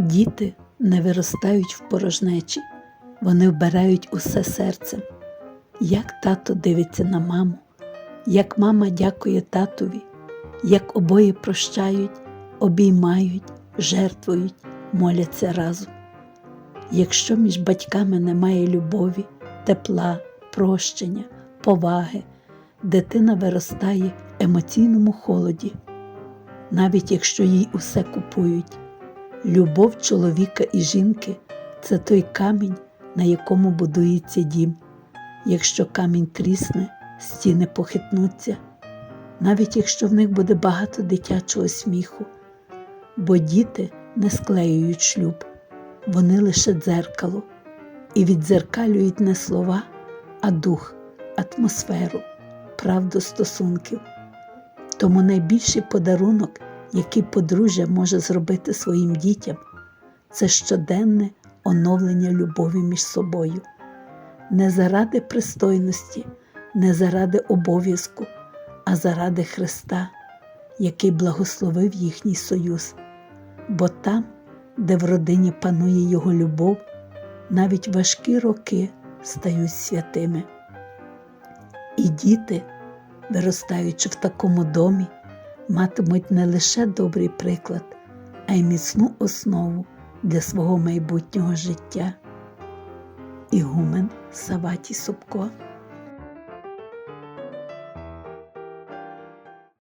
Діти не виростають в порожнечі, вони вбирають усе серцем. Як тато дивиться на маму, як мама дякує татові, як обоє прощають, обіймають, жертвують, моляться разом. Якщо між батьками немає любові, тепла, прощення, поваги, дитина виростає в емоційному холоді, навіть якщо їй усе купують. Любов чоловіка і жінки це той камінь, на якому будується дім. Якщо камінь трісне, стіни похитнуться, навіть якщо в них буде багато дитячого сміху, бо діти не склеюють шлюб, вони лише дзеркало і віддзеркалюють не слова, а дух, атмосферу, правду стосунків. Тому найбільший подарунок, який подружжя може зробити своїм дітям, це щоденне оновлення любові між собою. Не заради пристойності, не заради обов'язку, а заради Христа, який благословив їхній союз. Бо там, де в родині панує Його любов, навіть важкі роки стають святими. І діти, виростаючи в такому домі, матимуть не лише добрий приклад, а й міцну основу для свого майбутнього життя. Ігумен Саватій Собко